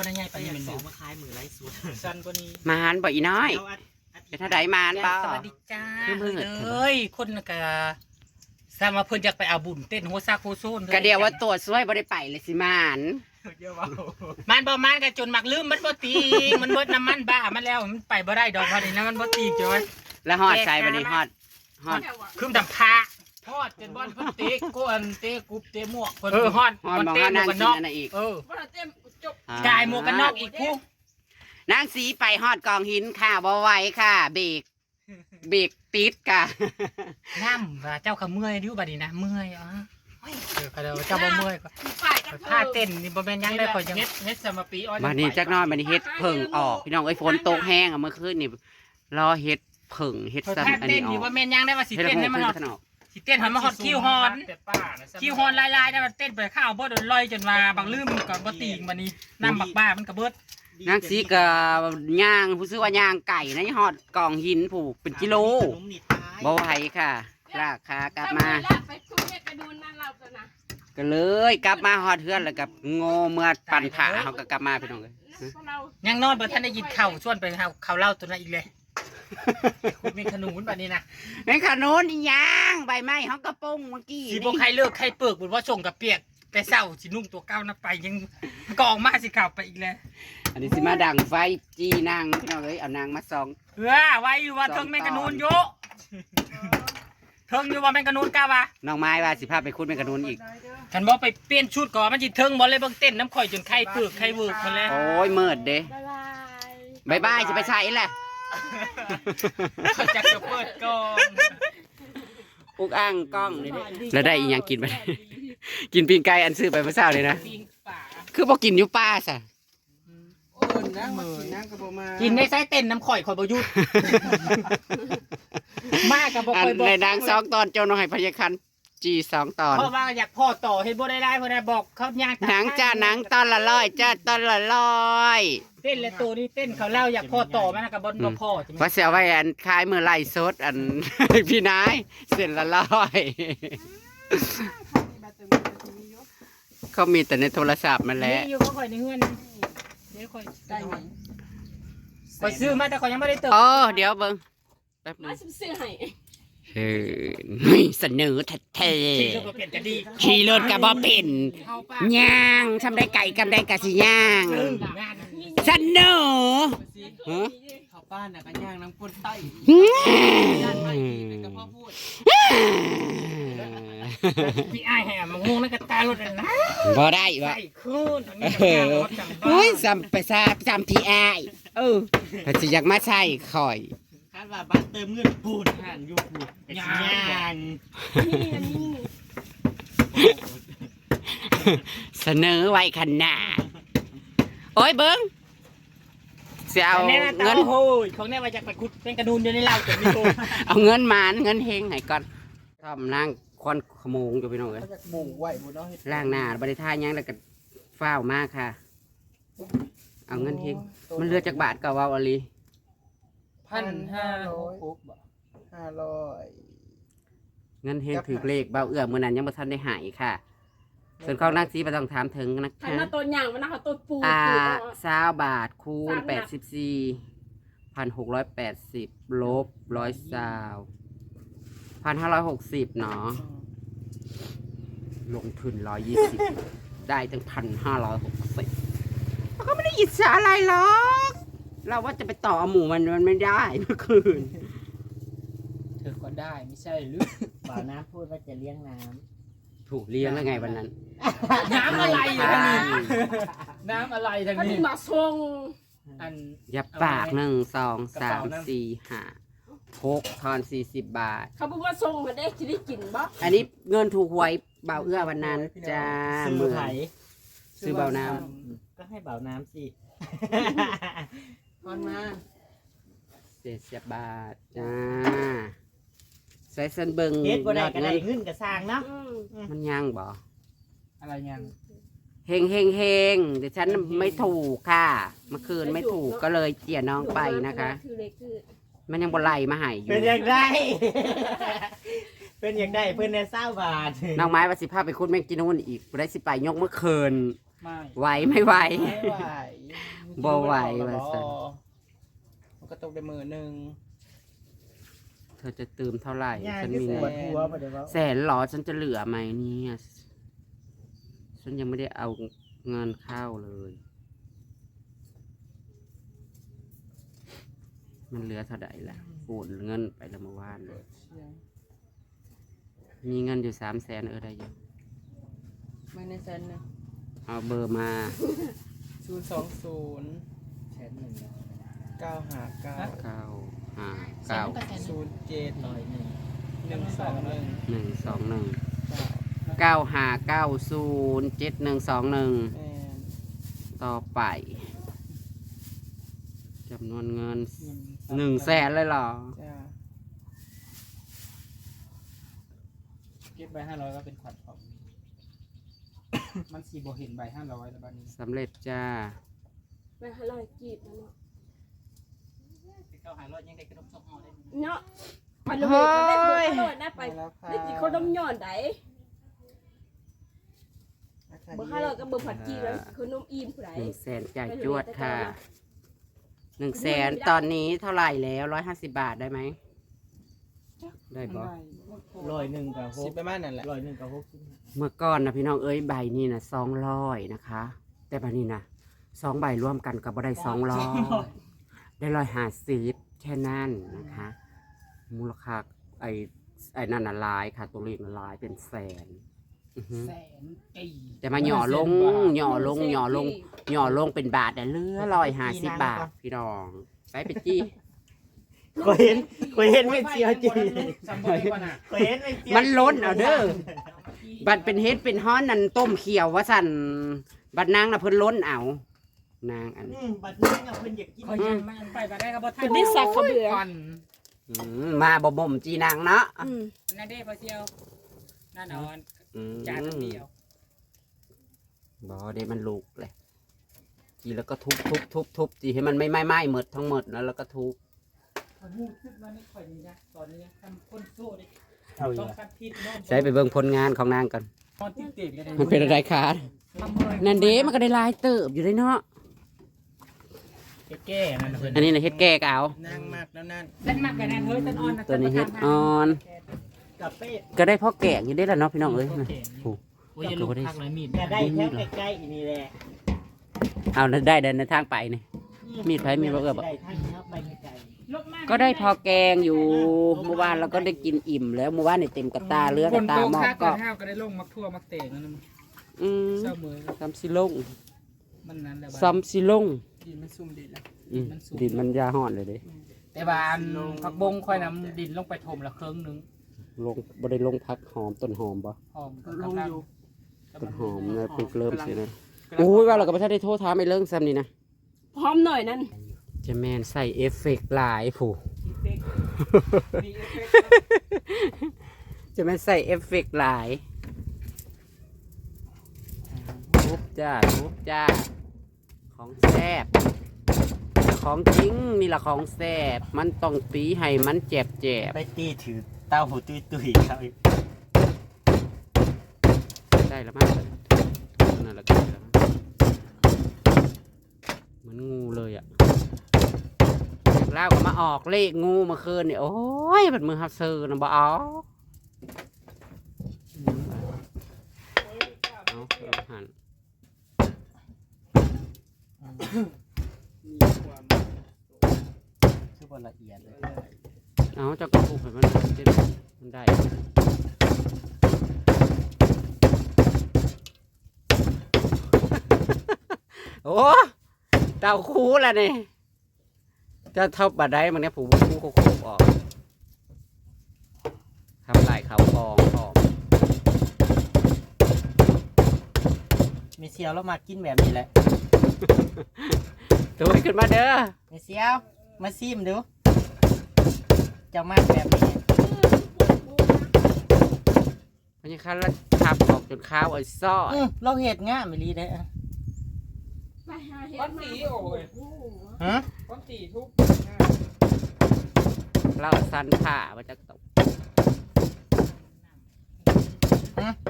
บรรยายไปไปอยัยางกบซื้ออกมาขายมือไรสุดสันกว่านี้มานบ่อีน้อยแล้วอาทิตย์เป็นท่าใดมานบ่สวัสดีจ้าคือมือเอ้ยคนกะสร้างมาเพิ่นอยากไปเอาบุญเต้นโฮซากโฮโซนก็เดียวว่าตัวช่วยบ่ได้ไปเลยสิมานเดี๋ยวเว่ามันบ่มันก็จนมักลืมมันบ่ตีงมันเบิดน้ำมันบ้ามันแล้วมันไปบ่ได้ดอกพอดีนะมันบ่ตีงจ้อยแล้วฮอดใส่บัดนี้ฮอดฮอดคือดำพาฮอดจนบ่อนเพิ่นเตะกวนเตะกุบเตะหมวกเพิ่นเออฮอดฮอดมันมองเตะว่าหมนาวงกกันกิน็นอกอันนั้นอีก เออว่าเต็มจบอ่ กายหมวกกันน็อกอีกผู้นางสีไปฮอดกองหินค่ะบ่ไหวค่ะ เบรกเบรกติดค่ะน้ำว่าเจ้าขเมื่อยดิวบัดนี้นะเมื่อยอ๋อเฮ้ยเออก็เดี๋ยวเจ้าบ่เมื่อยก็ฝ่ายกันผ้าเต้นนี่บ่แม่นหยังได้ข่อยยังเฮ็ดเฮ็ดสมปีอ้อยบัดนี้จักหน้อยบัดนี้เฮ็ดเพิ่งออกพี่น้องเอ้ยฝนตกแห้งอะเมื่อคืนนี่รอเฮ็ดเพิ่งเฮ็ดข่อยซ้ำผ้าอันเต้นี้นอนี่อกบ่แม่นหยังได้ว่าสิเฮ็ดเต้นให้ให้มัมันนฮอดขึ้นออก สิเต้นให้มันฮอดคิวฮอนคิวฮอนลายๆได้มันเต้นไปข้าวบ่โดนลอยจนว่าบางลืมมันก็บ่ตีงบัดนี้น้ำบักบ้ามันก็เบิดนางสีก็ย่างผู้ซื้อว่าย่างไก่นะฮอดกองหินผูกเป็นกิโลขนมหนีบตายบ่ไหวค่ะลากขากลับมาไปคุยกระดูนนั่นเราตัวนะก็เลยกลับมาฮอดเฮือนแล้วกับโง่เมื่อปั่นผ่าเขาก็กลับมาพี่น้องเลยพวกเรายังนอนบ่ทันได้ยินข้าวชวนไปเฮาข้าวเหล้าตัวนั้นอีกเลย คุณมีขนุนบัดนี้นะในขนุนอีหย่างใบไม้เขากระปงเมื่อกี้สิบ่ใครเลิกใครเปิกบุญว่าส่งกับเปียก แต่เศร้าสินุ่งตัวเก้านะไปยังก็ออกมาสิข่าวไปอีกแล้วอันนี้สิมาดังไฟจีนางพี่น้องเอ้ยเอานางมาส่อง เออไว้อยู่ว่าเทิงแมงกะนูนอยู่เทิงอยู่ว่าแมงกะนูนกล้าวะน้องไม้ว่าสิพาไปคุดแมงกะนุนอีก ฉันบอกไปเปลี่ยนชุดก่อนมันจิเทิงบอลเลยเบิ่งเต้นน้ำข่อยจนไข้เปลือกไข้เวิร์กมาแล้วโอ้ยเมิดเด้บายบายบายบายจะไปใส่แหละ เขาจะจะเปิดกองอุกอ่างกล้องนี่เด้แล้วได้อีหยังกินไป กินปีนไก่อันซื้อไปเมื่อเช้าเลยนะ ปิงป่าคือบ่กินอยู่ป้าซะโอ้ยนั่งมากินนั่งกับบ่มากินในไส้เต้นน้ำข่อยข่อยบอยุดมากกับบ่อันข่อยบอกในนางสองตอนเจ้าน้อยพยาคัน จีสองตอนเพราะว่าอยากพ่อต่อให้บ่ได้ได้เพราะได้บอกเขายากหนังจ้าหนังตอนละร้อยจ้าตอนละร้อยเต้นและตัวนี้เต้นเขาเล่าอยากพ่อต่อมันนะกับบอลบ่พ่อใช่ไหมว่าเสียไว้อันคายมือไล่สดอันพี่นายเสร็จละร้อยเขามีแต่ในโทรศัพท์มาแหล้วนี่อยู่ก็ข่อยในเฮือนเดี๋ยวข่อยได้ไหมข่อยซื้อมาแต่ข่อยยังไม่ได้เติมโอ้เดี๋ยวเบิ้งแป๊บหนึมางซื้อให้ เฮ้ยนี่เสนอแท้ขี่รถบ่เปลี่ยนจะดีๆขี่รถกับบ่เป็นเข้าป่าย่างทำได้ไก่กำได้กะสิย่างเอองานเสนอฮะข้าวป้านน่ะกันย่างน้ำก้นไต้อืย่านไม่มก็พ่อพูดพี่อ้ายแห่มางงนั่นก็ตายรถนั่นนะบ่ได้วะใส่คืนอันนี้เอก็อรถจังบ้าโอ้ยจำไปซาจำพี่อายเออถ้าสิอยากมาใส่ข่อย คาดว่าบ้านเติมเงินปูนห่านอยู่ปูนยย่างนี่อันนี้เสนอไว้ขนาดโอ้ยเบิ้งเสียเอาแน่นะตาเงินโอ้ยของแน่ว่าจะไปขุดเป็นกระนูนอยู่ในเหล้าจนมีโตเอาเงินมานเงินเฮงให้ก่อนทำนางควันขโมงอยู่พี่น้องเอ้ยเขาจะหมู่ไหวบุเนาะเฮ็ดล่างหน้าบริทายหยังแล้วก็ฟ้าวมากค่ะ เอาเงินเฮงมันเลือจากบาทก็เว่าอลี พันห้าร้อยห้าร้อยเงินเฮงถือเลขเบาเอื้อมือนั้นยังบ่ทันได้หายค่ะ ส่วนของนางสีบ่ต้องถามถึงนะขันคะมาตัวอย่างมันนะคะตัวปูอ่าปูสาบาทคูณแปดสิบสี่พันหกร้อยแปดสิบลบร้อยสาวพันห้าร้อยหกสิบเนาะ ลงทุนร้อยยี่สิบได้ตั้งพันห้าร้อยหกสิบก็ไม่ได้อิจฉาอะไรหรอก เราว่าจะไปต่อเอาหมูมันมันไม่ได้เมื่อคืน เธอก็ได้ไม่ใช่หรือ บ่าวน้ำพูดว่าจะเลี้ยงน้ถูกเลี้ยงแล้วไงวันนั้นน้ำอะไรอยู่ทางนี้น้ำอะไรทางมันนี้ มาส่งอัน อย่าปากหนึ่งสองกระสาเป๋ามนั่นสี่ห้าหกทอนสี่สิบบาท เขาบอกว่าส่งมาได้จะได้กินบ่อันนี้เงินถูกหวยเบาเอื้อวันนั้นจ้าำซื้อเหมือนไผ่ซื้อเบาน้ก็ให้เบาน้ำสิ พอนมาเจ็ดสิบบาทจ้าใส่เส้นเบิงเฮ็ดบ่ได้ยอก็เงิได้นเงินก็สร้างเนาะอืมมันยังบ่อะไรยังเฮงเฮงเฮงเดี๋ยวฉันไม่ถูกค่ะเมื่อคืนไม่ถูกก็เลยเจียน้องไปนะคะคือเล็กคือมันยังบ่ไล่มาให้อยู่เป็นอยากได้เป็นอยากได้เพื่อนในเศร้าบาทน้องไม้ว่าสิพาไปคุดแมงกินนู่นอีกบ่ได้สิไปยกเมื่อคืนไม่ไหวไม่ไหวไม่ไหว บ่ไหวมันว่าซั่น มันก็ตกได้มือหนึ่ง เธอจะตื่มเท่าไหร่ย่าฉันที่มีปวดหัวไปเดี๋ยวว่าแสนหรอฉันจะเหลือไหมเนี่ยฉันยังไม่ได้เอาเงินเข้าเลย มันเหลือเท่าไหร่ละโอนเงินไปแล้วเมื่อวานเลยมีเงินอยู่สามแสนเออได้อยู่ ไม่ในเซนนะเอาเบอร์มา ศูนย์สองศูนย์แสนหนึ่งเก้าห้าเก้าเก้าห้าเก้าศูนย์เจ็ดหน่อยหนึ่งหนึ่งสองหนึ่งหนึ่งสองหนึ่งเก้าเก้าห้าเก้าศูนย์เจ็ดหนึ่งสองหนึ่งแม่นต่อไปจำนวนเงินหนึ่งแสนเลยเหรอ จ้า เก็บใบห้าร้อยก็เป็นขวัญของ มันสีโบเห็นใบห้าร้อยแล้วบ้านนี้สำเร็จจ้าไม่ให้ลอยกีบนะเนาะเก้าหาร้อยยังได้ขนมสองห่อได้เนาะไปโรงเรียนก็ได้เบิดอร่อยนะไปแล้วค่ะได้กินข้าวต้มย้อนไดราคาเบอร์ห้าร้อยกับเบอร์ผัดกีแล้วขนมอิ่มผู้ใดหนึ่งแสนจ่ายจวดค่ะ หนึ่งแสนตอนนี้เท่าไหร่แล้วร้อยห้าสิบาทได้ไหม ได้บอร้อยหนึ่งกับหสิกบประมาณนั่นแหละร้อยหนึ่งกับหกสิบเมื่อก่อนนะพี่น้องเอ้ยใบนี่นะสองร้อยนะคะ แต่บัดนี้นะสองใบร่วมกันก็บ่ได้สองร้อยได้ร้อยห้าสิบแค่นั้นนะคะ มูลค่าไอ้ไอ้นั่นน่ะหลายค่ะ ตัวเลขน่ะหลายเป็นแสนอือฮึแสนปีแต่มาหย่อลงหย่อลงหย่อลงหย่อลงเป็นบาทแต่เหลือร้อยห้าสิบบาทพี่น้องไปไปจี้ เคยเห็นเคยเห็นไม่เสียจริงเคยเห็นไม่เสียมันล้นเอาเด้อบัดเป็นเฮ็ดเป็นฮ้อนนั่นต้มเขียวว่าสั่นบัดนางน่ะเพิ่นล้นเอา นางอันอืมบัดนี้เนี่ยเพิ่นอยากกินคอยยังมาไปมาได้ก็บ่ทัเป็นที่สักเขาเบื่อก่อนอืมมาบ่บ่มจีนางเนาะอืมนั่นเด้พอเชียวนั่นนอนอืมจานเดียวบ่เด้มันลูกเลยจีแล้วก็ทุบทุบทุบทุบจีให้มันไม่ไหม้ไหม้หมดทั้งหมดแล้วแล้วก็ทุบ คนหูขึ้นมานี่ข่อยนี่นะตอนนี้ทำคนสู้ดิเอาอีกต้องแล้วคัดพิษโน่นใช้ไปเบิ่งผลงานของนางก่อน นอนติดติดกันเลยมันเป็นอะไรคะทำเลยนั่นเด้มันก็ได้หลายเติบอยู่ได้เนาะ แก้ๆนั่นน่ะเพิ่นอันนี้น่ะเฮ็ดแก่กเอานั่งมากแล้วนั่นเต้นมากกันนะเฮ้ยเต้นอ่อนนะตัวนี้เฮ็ดอ่อน กับเป้ก็ได้พ่อแก่อยู่ได้แล้วเนาะพี่น้องเอ้ยนะโอ้โอ้ยอย่าลุกพักเลยมีดจะได้แถวใกล้ๆอีนี่แหละเอาได้เดินในทางไปนี่ มีดไผมีดบ่เอื้อบ่ได้ทางนี้ครับไปไกลลุกมากก็ได้พอแกงอยู่เมื่อวานเราก็ได้กินอิ่มแล้วเมื่อวานนี่เต็มกระตาเลือกคกระนตาโตหมอกค่าก่ก็อนห้าวก็ได้ลงมักทั่วมักเตะนั่นนะอืมเศร้ามือซ้ำสิลงมันนั้นแหละซ้ำสิลงดินมันซุ่มดินแล้วอืมดินมันยาห่อนเลยเด้แต่บานผักบงค่อยนำดินลงไปถมละเครื่องหนึงลงบ่ได้ลงพักหอมต้นหอมบ่หอมก็กำลังต้นหอมนะเพิ่งเริ่มสินะโอ้ยว่าเราก็บ่ทันได้โทรถามไอ้เรื่องซ้ำนี่นะพร้อมหน่อยนั่น จะแม่นใส่เอฟเฟกต์หลายผู้มีเอฟเฟกต์จะแม่นใส่เอฟเฟกต์หลายทุบจ้าทุบจ้า ของแซ่บของจริงนี่ละของแซ่บมันต้องตีให้มันเจ็บเจ็บๆไปตีถือเต้าหูตุยๆครับได้แล้วมั้งนั่นแหละก็ได้แล้วมั้งเหมือนงู เลยอะเล่าก็มาออกเลขงูเมื่อคืนนี่โอ้ยมันมือฮับซื้อนะบ่เอาเอาเอาหันคือบ่ละเอียดเลยเอาเจ้ากระปุกให้มันเจ็บมันได้โอ้เต่าคูแล้วนี่ จะเท่าบัดได้มันเนี่ยผูกคูโคกออกทำลายเขากองออกมีเซียวแล้วมากินแบบนี้แหละตัวขึ้นมาเด้อมีเซียวมาซิมดูเจะมากแบบนี้มันยังคันแล้วขับออกจนข้าวไอ้ซ้ออือเราเห็ดง่ามอีหลีเด้อไปหาเฮ็ดก้อนสีโอ้ยฮะก้อน สีทุกเราสันผ่ามาจากตก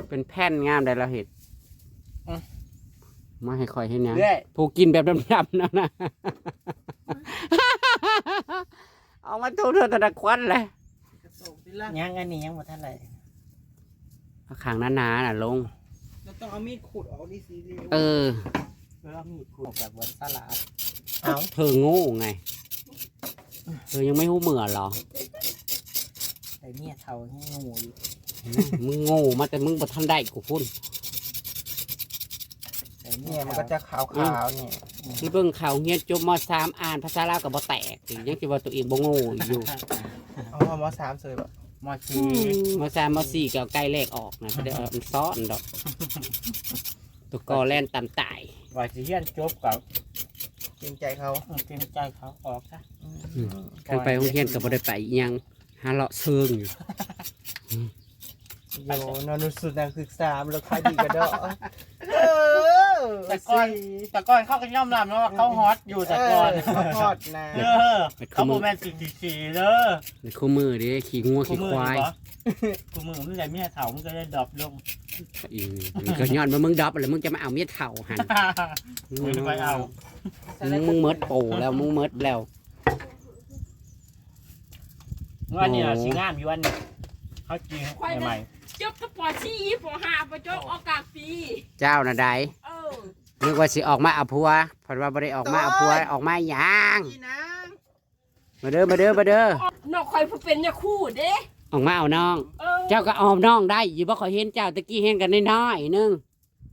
เป็นแผ่นงามได้เราเห็ดมาให้คอยให้เนี่ยเรื่อยผู้กินแบบดำๆนั่นนะ เอามาทุเธอตะดะควันเลยยังอันนี้ยังบ่ทันไรเอาขางหนาๆน่ะลง เราต้องเอามีดขูดออกดิสิเร็วเออ แล้วมีดขูดกับบนสลัด เอ้าเธอโง่ไง เธอยังไม่หู้เหมือเหรอไอ้เนี่ยเท่าให้งูอยู่มึงโง่มาแต่มึงบ่ทันได้กูพุ่นไอ้เนี่ยมันก็จะขาวๆเนี่ยที่เบิ่งเขาวเฮียนจบมสามอ่านภาษาลาวก็บ่แตกอีกยังคิดว่าตัวเองบ่โง่อยู่อ๋อมสามเลยแบบมสีมสามมสี่ก็เอาใกล้เลขออกนะเขาได้เอามันซ้อนดอก ตัวกอแล่นตามตายว่าสิเฮียนจบกับ เกรงใจเขาเกรงใจเขาออกซะคันไปโรงเรียนก็บ่ได้ไปอิหยังหาเลาะเชิงอยู่โยนอนุสุดนักศึกษาแล้วค่อยดีกันเด้อเออ แต่ก่อนแต่ก่อนเขาก็ย่อมรับนะว่าเขาฮอตอยู่แต่ก่อนเขาฮอตนะเด้อเขาโมแมนสี่สี่สี่เด้อในคู่มือดิขี่งัวกูขี่มืควายนี่บ่กูมือมันได้เมียเถามันก็ได้ดรอปลงอีนี่ก็ย้อนว่ามึงดรอปแล้วมึงจะมาเอาเมียเถ่าหันมึงไปเอามึงเมิดโปแล้วมึงเมิดแล้วว่านี่ล่ะสิงามอยู่วันนี้เขาจริงใหม่จบปอชีปอห้าปอจบออกกลางปี เจ้าน่ะใดเออ นึกว่าสิออกมาเอาผัวเพราะว่าบ่ได้ออกมาเอาผัวออกมาหยังพี่นางมาเด้อมาเด้อมาเด้อน้องคอยผู้เป็นยาคู่เด้ออกมาเอาน้อง เออเจ้าก็ออมน้องได้อยู่บ่ขอยเห็นเจ้าตะกี้เห็นกันน้อยๆนึง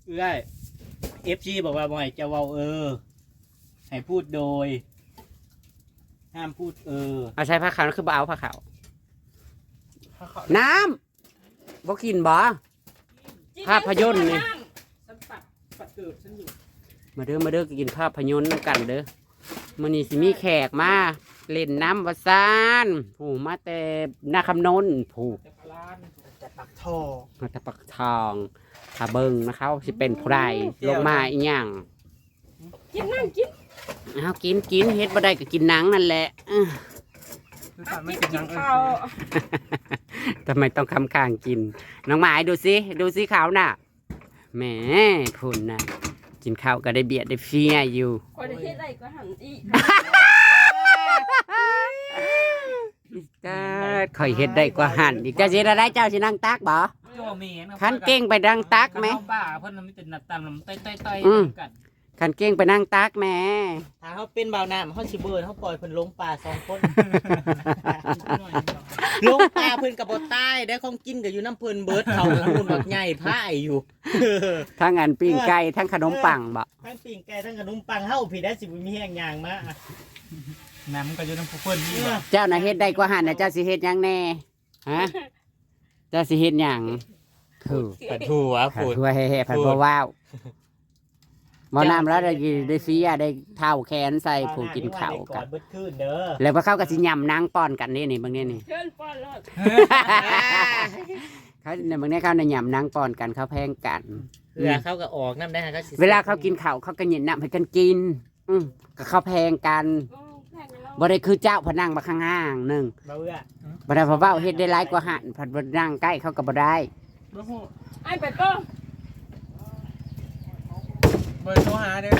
เอื้อยเอฟซีบอกว่าบ่ให้จะเว้าเออ ให้พูดโดย ห้ามพูดเออเอาใช้ผ้าขาวนั่นคือบ่เอาผ้าขาวน้ำบ่กินบ่ ภาพยนตร์นี่ฉันปัดปัดเกิดฉันอยู่ มาเด้อมาเด้อกินภาพยนตร์นำกันเด้อมื้อนี้สิมีแขกมาเล่นน้ำว่าซานผู้มาแต่นาคำนนท์ผู้แต่พลานแต่ปักทอมาแต่ปักทองถ้าเบิ่งนะคะว่าสิเป็นผู้ใดลงมาอีหยังกินนั่งกินเอากินกินเฮ็ดบ่ได้ก็กินหนังนั่นแหละอื้อคืออะตอนไม่กินกินกิยังนเอข้าวอทำไมต้องคำคางกิน น้องหมายดูสิดูสิเขาน่ะแหมคุณน่ะ กินข้าวก็ได้เบียดได้เฟียอยู่คอยได้เฮ็ดอะไรก็หันอีกก็คอยเฮ็ดได้กว่าหันอีกเจ้าสิได้เจ้าสินั่งตักบ่โยเมนคันเก่งไปนั่งตักไหมเขาบ้าเพิ่นน่ะมีแต่หนัดตามลำต้อยๆอืมๆกันคันเก่งไปนั่งตักแหม่ถ้าเขาเป็นบ่าวน้ำเขาสิเบิร์นเขาปล่อยเพิ่นลงป่าสองคน ลงป่าเพิ่นกับบ่ใต้ได้ของกินกับอยู่น้ำเพิ่นเบิร์ดเขาแล้วหุ่นบักใหญ่พายอยู่ ทั้งอันปิ้งไก่ทั้งขนมปังบ่ทั้งปิ่งไก่ทั้งขนมปังเฮาผิดได้สิบ่มีแห้งยางมาน้ำมันก็อยู่น้ำผู้เพิ่นนี่แหละเจ้าน่ะเฮ็ดได้กว่าหันน่ะเจ้าสิเฮ็ดหยังแน่ฮะเจ้าสิเฮ็ดหยังถูกปะทัวผัดพูดหัวแห่ๆผัดบัวว้าว บ่น้ำแล้วได้กินได้เฟียได้เท่าแขนใส่ผู้กินข้าวกักันนเบิดคืนเด้อแล้วพอเข้ากับสิยำนางป้อนกันนี่นี่บางนี่นี่ เชิญป้อนรอดเขาในบางนี่เขาในยำนางป้อนกันเขาแพงกัน เวลาเขาก็ออกน้ำได้เขาสิเวลาเขากินข้าวเขาก็หยินน้ำให้กันกิน อืมก็เขาแพงกันโอ้แพงแล้วบ่ได้คือเจ้าพนังมาข้างห้างหนึ่งบ่เอื้อบ่ได้เพราะว่าเฮ็ดได้หลายกว่าหันผัดบ่นั่งใกล้เขาก็บ่ได้ ไอ้ไปป้อง เบิร์นโทรหาเด้อ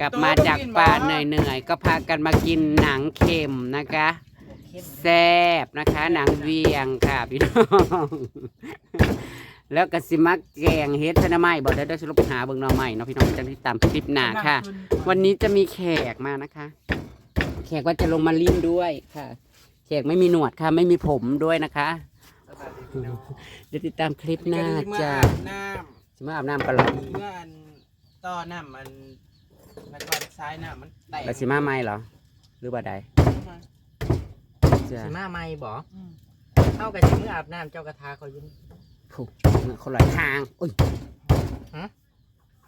กลับมาจากป่าเหนื่อยๆก็พากันมากินหนังเค็มนะคะ แซ่บนะคะ หนังเวียงค่ะพี่น้อง แล้วก็สิมักแกงเฮ็ดพะนาไม้บอกได้ได้สรุปหาเบิ่งหน่อใหม่เนาะพี่น้องจะติดตามคลิปหน้าค่ะ วันนี้จะมีแขกมานะคะ แขกว่าจะลงมาลิ้นด้วยค่ะ แขกไม่มีหนวดค่ะ ไม่มีผมด้วยนะคะ เดี๋ยวติดตามคลิปหน้าจ้าน้สิมาอาบน้ำกันเหรอำเมื่ออัน ต่อน้ำมัน มันก่อนซ้ายน้ำมันแตกแล้วสิมาไม่เหรอ หรือบ่ใดจ้าสิมาไม่บ่เข้ากับสิมืออาบน้ำเจ้ากระทาเขาอยุ่นผูกคนละทางอุ้ยฮะ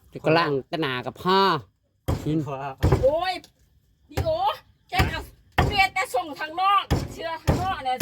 เดี๋ยวก็ล่างตะหนากับพ่อหินโอ้ยพี่โอแกเอาเมียแต่ส่งทางนอก เชื่อทางนอกเนี่ย